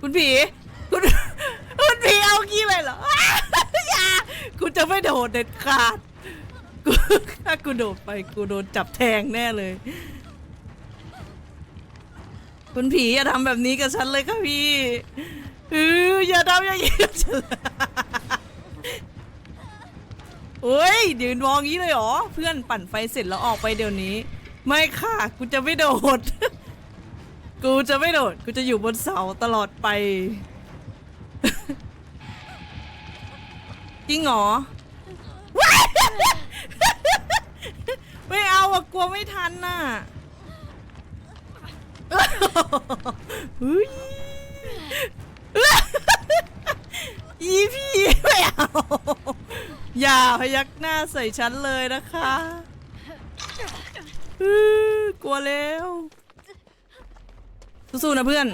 คุณผีคุณคุณผีเอากี้ไปเหรออย่ากูจะไม่โดดเด็ดขาดกูถ้ากูโดดไปกูโดนจับแทงแน่เลย คุณผีอย่าทำแบบนี้กับฉันเลยค่ะพี่เอออย่าทำอย่างนี้กับฉันเลยโอ้ยยืนมองงี้เลยเหรอ เพื่อนปั่นไฟเสร็จแล้วออกไปเดี๋ยวนี้ ไม่ค่ะ กูจะไม่โดด กูจะไม่โดด กูจะอยู่บนเสาตลอดไป จริงเหรอ ไม่เอาอะกลัวไม่ทันน่ะเฮ้ยอีพี่ไม่เอา อย่าพยักหน้าใส่ฉันเลยนะคะกลัวแล้ว สู้ๆนะเพื่อน